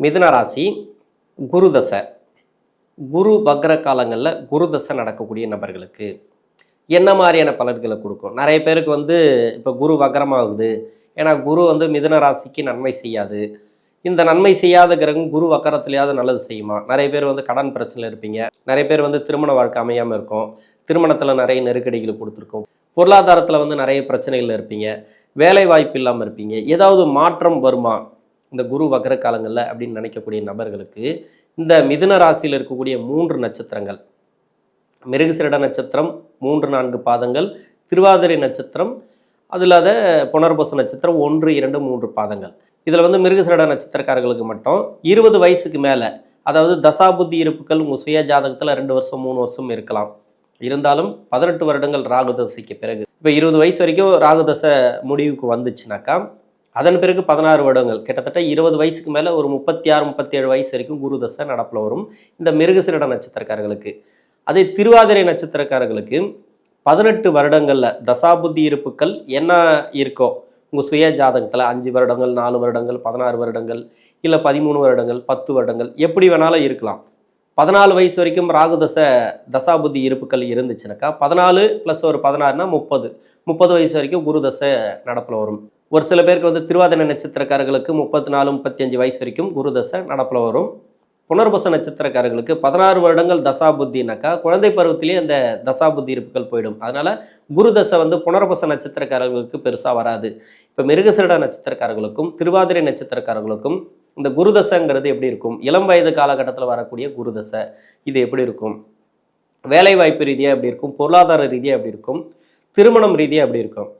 மிதுன ராசி குரு குரு வக்ர காலங்களில் குருதசை நடக்கக்கூடிய நபர்களுக்கு என்ன மாதிரியான பலன்களை கொடுக்கும்? நிறைய பேருக்கு வந்து இப்போ குரு வக்ரமாகுது. ஏன்னா குரு வந்து மிதுன ராசிக்கு நன்மை செய்யாது. இந்த நன்மை செய்யாத கிரகம் குரு வக்கரத்துலையாவது நல்லது செய்யுமா? நிறைய பேர் வந்து கடன் பிரச்சனையில் இருப்பீங்க. நிறைய பேர் வந்து திருமண வாழ்க்கை அமையாமல் இருக்கும். திருமணத்தில் நிறைய நெருக்கடிகளை கொடுத்துருக்கும். பொருளாதாரத்தில் வந்து நிறைய பிரச்சனைகள் இருப்பீங்க. வேலை வாய்ப்பு இல்லாமல் இருப்பீங்க. ஏதாவது மாற்றம் வருமா? இந்த குரு வக்ர காலங்களில் அப்படின்னு நினைக்கக்கூடிய நபர்களுக்கு இந்த மிதுன ராசியில் இருக்கக்கூடிய மூன்று நட்சத்திரங்கள். மிருகசிரட நட்சத்திரம் மூன்று நான்கு பாதங்கள் திருவாதிரை நட்சத்திரம் அது இல்லாத புனர்பூச நட்சத்திரம் ஒன்று இரண்டு மூன்று பாதங்கள். இதில் வந்து மிருகசிரட நட்சத்திரக்காரர்களுக்கு மட்டும் இருபது வயசுக்கு மேலே அதாவது தசாபுத்தி இருப்புகள் உங்கள் சுய ஜாதகத்தில் ரெண்டு வருஷம் மூணு வருஷம் இருக்கலாம். இருந்தாலும் பதினெட்டு வருடங்கள் ராகு தசைக்கு பிறகு. இப்போ இருபது வயசு வரைக்கும் ராகு தசை முடிவுக்கு வந்துச்சுனாக்கா அதன் பிறகு பதினாறு வருடங்கள். கிட்டத்தட்ட இருபது வயசுக்கு மேலே ஒரு முப்பத்தி ஆறு முப்பத்தி ஏழு வயசு வரைக்கும் குரு தசை நடப்பில் வரும். இந்த மிருகசிரட நட்சத்திரக்காரர்களுக்கு. அதே திருவாதிரை நட்சத்திரக்காரர்களுக்கு பதினெட்டு வருடங்களில் தசாபுத்தி இருப்புக்கள் என்ன இருக்கோ உங்கள் சுய ஜாதகத்தில் அஞ்சு வருடங்கள் நாலு வருடங்கள் பதினாறு வருடங்கள் இல்லை பதிமூணு வருடங்கள் பத்து வருடங்கள் எப்படி வேணாலும் இருக்கலாம். பதினாலு வயசு வரைக்கும் ராகு தசை தசாபுத்தி இருப்புக்கள் இருந்துச்சுனாக்கா பதினாலு ப்ளஸ் ஒரு பதினாறுனா முப்பது. முப்பது வயசு வரைக்கும் குரு தசை நடப்பில் வரும். ஒரு சில பேருக்கு வந்து திருவாதிரை நட்சத்திரக்காரர்களுக்கு முப்பத்தி நாலு முப்பத்தஞ்சு வயசு வரைக்கும் குரு தசை நடப்பில் வரும். புனர்பச நட்சத்திரக்காரர்களுக்கு பதினாறு வருடங்கள் தசாபுத்தினாக்கா குழந்தை பருவத்திலேயே அந்த தசாபுத்தி இருப்புகள் போயிடும். அதனால குரு தசை வந்து புனர்பச நட்சத்திரக்காரர்களுக்கு பெருசாக வராது. இப்போ மிருகசிரட நட்சத்திரக்காரர்களுக்கும் திருவாதிரை நட்சத்திரக்காரர்களுக்கும் இந்த குருதசைங்கிறது எப்படி இருக்கும்? இளம் வயது காலகட்டத்தில் வரக்கூடிய குருதசை இது எப்படி இருக்கும்? வேலைவாய்ப்பு ரீதியாக எப்படி இருக்கும்? பொருளாதார ரீதியாக எப்படி இருக்கும்? திருமணம் ரீதியாக எப்படி இருக்கும்?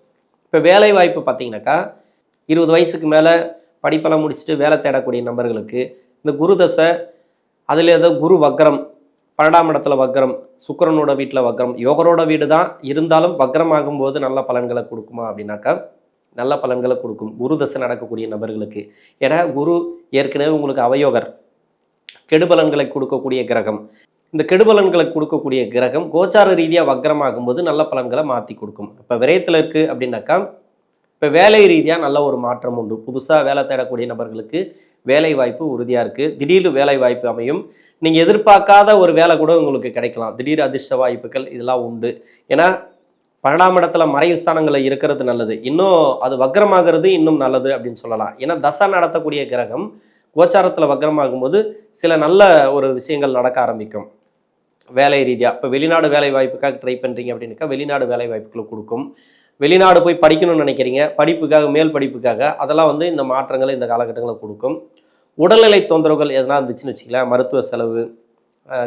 இப்போ வேலை வாய்ப்பு பார்த்தீங்கன்னாக்கா இருபது வயசுக்கு மேலே படிப்பெல்லாம் முடிச்சுட்டு வேலை தேடக்கூடிய நபர்களுக்கு இந்த குருதசை அதில் ஏதோ குரு வக்ரம் பன்னெண்டாம் இடத்துல வக்ரம் சுக்கரனோட வீட்டில் வக்ரம் யோகரோட வீடு தான் இருந்தாலும் வக்ரம் ஆகும்போது நல்ல பலன்களை கொடுக்குமா அப்படின்னாக்கா நல்ல பலன்களை கொடுக்கும். குரு தசை நடக்கக்கூடிய நபர்களுக்கு. ஏன்னா குரு ஏற்கனவே உங்களுக்கு அவயோகர். கெடுபலன்களை கொடுக்கக்கூடிய கிரகம். இந்த கெடுபலன்களை கொடுக்கக்கூடிய கிரகம் கோச்சார ரீதியாக வக்ரமாகும்போது நல்ல பலன்களை மாற்றி கொடுக்கும். இப்போ விரயத்தில் இருக்குது அப்படின்னாக்கா இப்போ வேலை ரீதியாக நல்ல ஒரு மாற்றம் உண்டு. புதுசாக வேலை தேடக்கூடிய நபர்களுக்கு வேலை வாய்ப்பு உறுதியாக இருக்குது திடீர் வேலை வாய்ப்பு அமையும். நீங்கள் எதிர்பார்க்காத ஒரு வேலை கூட உங்களுக்கு கிடைக்கலாம். திடீர் அதிர்ஷ்ட வாய்ப்புகள் இதெல்லாம் உண்டு. ஏன்னா பன்னெண்டாம் இடத்துல மறைவு ஸ்தானங்களில் இருக்கிறது நல்லது. இன்னும் அது வக்ரமாகிறது இன்னும் நல்லது அப்படின்னு சொல்லலாம். ஏன்னா தசை நடத்தக்கூடிய கிரகம் கோச்சாரத்தில் வக்ரமாகும்போது சில நல்ல ஒரு விஷயங்கள் நடக்க ஆரம்பிக்கும். வேலை ரீதியாக இப்போ வெளிநாடு வேலை வாய்ப்புக்காக ட்ரை பண்ணுறீங்க அப்படின்னாக்கா வெளிநாடு வேலை வாய்ப்புகளை கொடுக்கும். வெளிநாடு போய் படிக்கணும்னு நினைக்கிறீங்க படிப்புக்காக மேல் படிப்புக்காக அதெல்லாம் வந்து இந்த மாற்றங்களை இந்த காலகட்டங்களில் கொடுக்கும். உடல்நிலை தொந்தரவுகள் எதனா இருந்துச்சுன்னு வச்சுக்கலாம் மருத்துவ செலவு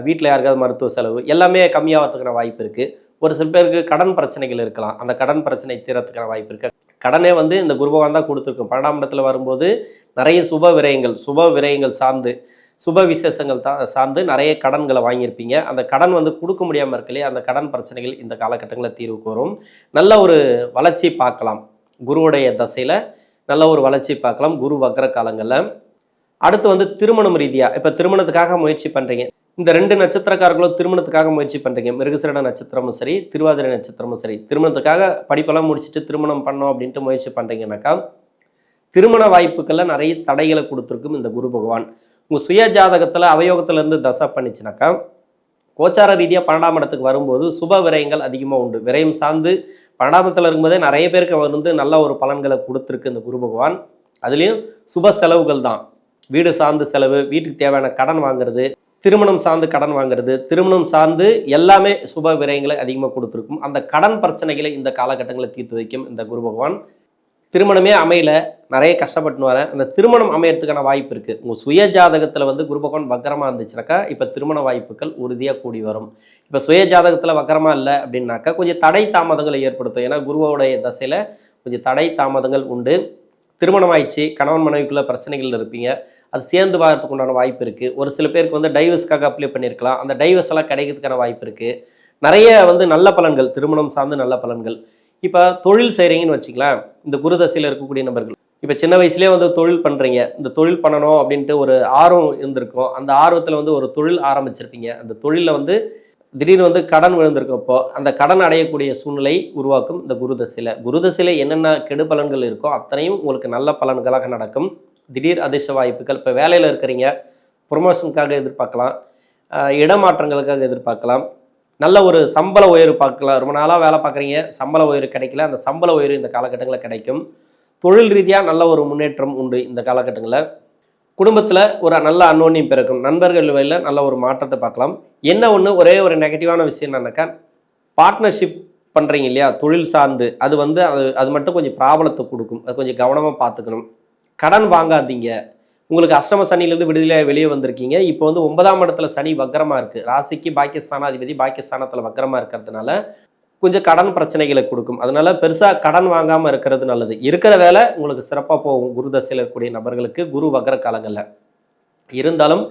வீட்டில் யாருக்காவது மருத்துவ செலவு எல்லாமே கம்மியாகிறதுக்கான வாய்ப்பு இருக்குது ஒரு சில பேருக்கு கடன் பிரச்சனைகள் இருக்கலாம். அந்த கடன் பிரச்சனை தீரத்துக்கான வாய்ப்பு இருக்கு. கடனே வந்து இந்த குருபகவான் தான் கொடுத்துருக்கும். பன்னெண்டாம் இடத்துல வரும்போது நிறைய சுப விரயங்கள் சுப விரயங்கள் சார்ந்து சுப விசேஷங்கள் தான் சார்ந்து நிறைய கடன்களை வாங்கியிருப்பீங்க. அந்த கடன் வந்து கொடுக்க முடியாமல் இருக்கலையே அந்த கடன் பிரச்சனைகள் இந்த காலகட்டங்களில் தீர்வுக்கு வரும் நல்ல ஒரு வளர்ச்சி பார்க்கலாம். குருவுடைய தசையில் நல்ல ஒரு வளர்ச்சி பார்க்கலாம். குரு வக்ர காலங்களில். அடுத்து வந்து திருமணம் ரீதியாக இப்போ திருமணத்துக்காக முயற்சி பண்ணுறீங்க இந்த ரெண்டு நட்சத்திரக்காரர்களும் திருமணத்துக்காக முயற்சி பண்ணுறீங்க மிருகசிரட நட்சத்திரமும் சரி திருவாதிரை நட்சத்திரமும் சரி. திருமணத்துக்காக படிப்பெல்லாம் முடிச்சுட்டு திருமணம் பண்ணோம் அப்படின்ட்டு முயற்சி பண்ணுறீங்கன்னாக்கா திருமண வாய்ப்புகளில் நிறைய தடைகளை கொடுத்துருக்கும் இந்த குரு பகவான். உங்கள் சுய ஜாதகத்தில் அவயோகத்திலேருந்து தசை பண்ணிச்சுனாக்கா கோச்சார ரீதியாக பன்னெண்டாம் இடத்துக்கு வரும்போது சுப விரயங்கள் அதிகமாக உண்டு. விரயம் சார்ந்து பன்னெண்டாமத்தில் இருக்கும்போதே நிறைய பேருக்கு வந்து நல்ல ஒரு பலன்களை கொடுத்துருக்கு இந்த குரு பகவான். அதுலேயும் சுப செலவுகள் தான். வீடு சார்ந்த செலவு வீட்டுக்கு தேவையான கடன் வாங்குறது திருமணம் சார்ந்து கடன் வாங்குறது திருமணம் சார்ந்து எல்லாமே சுப விரயங்களை அதிகமாக கொடுத்துருக்கும். அந்த கடன் பிரச்சனைகளை இந்த காலகட்டங்களை தீர்த்து வைக்கும் இந்த குரு பகவான். திருமணமே அமையல நிறைய கஷ்டப்பட்டு வரேன் அந்த திருமணம் அமையறதுக்கான வாய்ப்பு இருக்குது உங்கள் சுய ஜாதகத்தில் வந்து குரு பகவான் வக்கரமாக இருந்துச்சுனாக்கா இப்போ திருமண வாய்ப்புகள் உறுதியாக கூடி வரும். இப்போ சுய ஜாதகத்தில் வக்கரமாக இல்லை அப்படின்னாக்கா கொஞ்சம் தடை தாமதங்களை ஏற்படுத்தும். ஏன்னா குருவோடைய தசையில் கொஞ்சம் தடை தாமதங்கள் உண்டு. திருமணம் ஆயிடுச்சு கணவன் மனைவிக்குள்ள பிரச்சனைகள் இருப்பீங்க. அது சேர்ந்து வாரத்துக்கு உண்டான வாய்ப்பு இருக்குது ஒரு சில பேருக்கு வந்து டைவர்ஸ்க்காக அப்ளை பண்ணியிருக்கலாம் அந்த டைவர்ஸ் எல்லாம் கிடைக்கிறதுக்கான வாய்ப்பு இருக்குது நிறைய வந்து நல்ல பலன்கள் திருமணம் சார்ந்து நல்ல பலன்கள். இப்போ தொழில் செய்கிறீங்கன்னு வச்சுக்கலாம் இந்த குருதசையில் இருக்கக்கூடிய நபர்கள். இப்போ சின்ன வயசுலேயே வந்து தொழில் பண்ணுறீங்க இந்த தொழில் பண்ணணும் அப்படின்ட்டு ஒரு ஆர்வம் இருந்திருக்கும். அந்த ஆர்வத்தில் வந்து ஒரு தொழில் ஆரம்பிச்சிருப்பீங்க. அந்த தொழிலில் வந்து திடீர்னு வந்து கடன் விழுந்திருக்கப்போ அந்த கடன் அடையக்கூடிய சூழ்நிலை உருவாக்கும் இந்த குருதசையில் குருதசையில் என்னென்ன கெடு பலன்கள் இருக்கோ அத்தனையும் உங்களுக்கு நல்ல பலன்களாக நடக்கும். திடீர் அதிர்ஷ்ட வாய்ப்புகள் இப்போ வேலையில் இருக்கிறீங்க ப்ரொமோஷனுக்காக எதிர்பார்க்கலாம் இடமாற்றங்களுக்காக எதிர்பார்க்கலாம். நல்ல ஒரு சம்பள உயர்வு பார்க்கலாம் ரொம்ப நாளாக வேலை பார்க்குறீங்க சம்பள உயர்வு கிடைக்கல அந்த சம்பள உயர்வு இந்த காலகட்டங்களில் கிடைக்கும். தொழில் ரீதியாக நல்ல ஒரு முன்னேற்றம் உண்டு இந்த காலகட்டங்களில். குடும்பத்தில் ஒரு நல்ல அன்னோன்யம் பிறக்கும். நண்பர்கள் வழியில் நல்ல ஒரு மாற்றத்தை பார்க்கலாம். என்ன ஒன்று ஒரே ஒரு நெகட்டிவான விஷயம் என்னன்னாக்கா பார்ட்னர்ஷிப் பண்ணுறீங்க இல்லையா? தொழில் சார்ந்து. அது வந்து அது அது மட்டும் கொஞ்சம் ப்ராப்ளத்தை கொடுக்கும். அது கொஞ்சம் கவனமாக பார்த்துக்கணும். கடன் வாங்காதீங்க. உங்களுக்கு அஷ்டம சனிலேருந்து விடுதலையாக வெளியே வந்திருக்கீங்க. இப்போ வந்து ஒன்பதாம் இடத்துல சனி வக்கரமாக இருக்குது ராசிக்கு பாக்கியஸ்தானாதிபதி பாக்கியஸ்தானத்தில் வக்கரமாக இருக்கிறதுனால கொஞ்சம் கடன் பிரச்சனைகளை கொடுக்கும். அதனால பெருசாக கடன் வாங்காமல் இருக்கிறது நல்லது. இருக்கிற வேலை உங்களுக்கு சிறப்பாக போகும். குரு தசையில் இருக்கக்கூடிய நபர்களுக்கு குரு வகர காலங்களில். இருந்தாலும்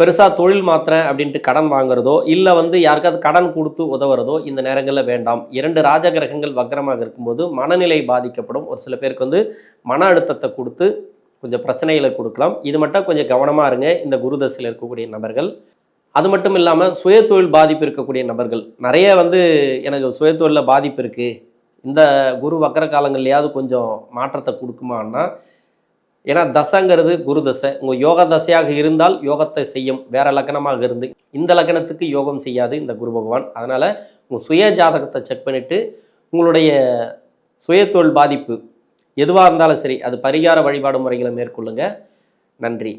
பெருசாக தொழில் மாத்திரேன் அப்படின்ட்டு கடன் வாங்குறதோ இல்லை வந்து யாருக்காவது கடன் கொடுத்து உதவுறதோ இந்த நேரங்களில் வேண்டாம். இரண்டு ராஜகிரகங்கள் வக்கரமாக இருக்கும்போது மனநிலை பாதிக்கப்படும். ஒரு சில பேருக்கு வந்து மன அழுத்தத்தை கொடுத்து கொஞ்சம் பிரச்சனைகளை கொடுக்கலாம். இது மட்டும் கொஞ்சம் கவனமாக இருங்க. இந்த குரு தசையில் இருக்கக்கூடிய நபர்கள் அது மட்டும் இல்லாமல் சுயதொழில் பாதிப்பு இருக்கக்கூடிய நபர்கள். நிறைய வந்து எனக்கு சுயதொழிலில் பாதிப்பு இருக்குது இந்த குரு வக்கர காலங்கள்லையாவது கொஞ்சம் மாற்றத்தை கொடுக்குமான்னா ஏன்னா தசைங்கிறது குரு தசை. உங்கள் யோக தசையாக இருந்தால் யோகத்தை செய்யும். வேற லக்கணமாக இருந்து. இந்த லக்கணத்துக்கு யோகம் செய்யாது இந்த குரு பகவான். அதனால் உங்கள் சுய ஜாதகத்தை செக் பண்ணிவிட்டு உங்களுடைய சுயதொழில் பாதிப்பு எதுவாக இருந்தாலும் சரி அது பரிகார வழிபாடு முறைகளை மேற்கொள்ளுங்கள் நன்றி.